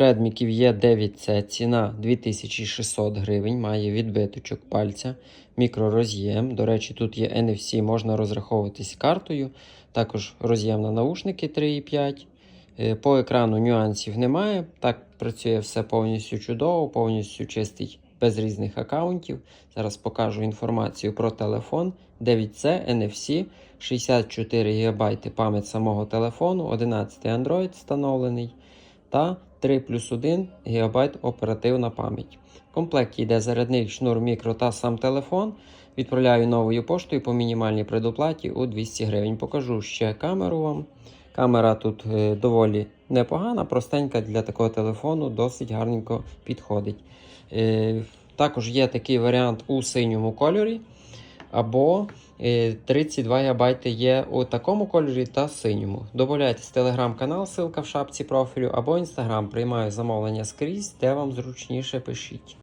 Redmi є 9C, ціна 2600 гривень, має відбиточок пальця, мікророз'єм. До речі, тут є NFC, можна розраховуватись картою. Також роз'єм на наушники 3,5. Е, По екрану нюансів немає. Так працює все повністю чудово, повністю чистий, без різних аккаунтів. Зараз покажу інформацію про телефон. 9C, NFC, 64 ГБ пам'ять самого телефону, 11 Android встановлений та 3 плюс 1 ГБ оперативна пам'ять. В комплекті йде зарядник, шнур, мікро та сам телефон. Відправляю новою поштою по мінімальній предоплаті у 200 гривень. Покажу ще камеру вам. Камера тут е, доволі непогана, простенька для такого телефону, досить гарненько підходить. Е, також є такий варіант у синьому кольорі. Або 32 ГБ є у такому кольорі та синьому. Добавляйтесь телеграм-канал, ссылка в шапці профілю, або інстаграм. Приймаю замовлення скрізь, де вам зручніше пишіть.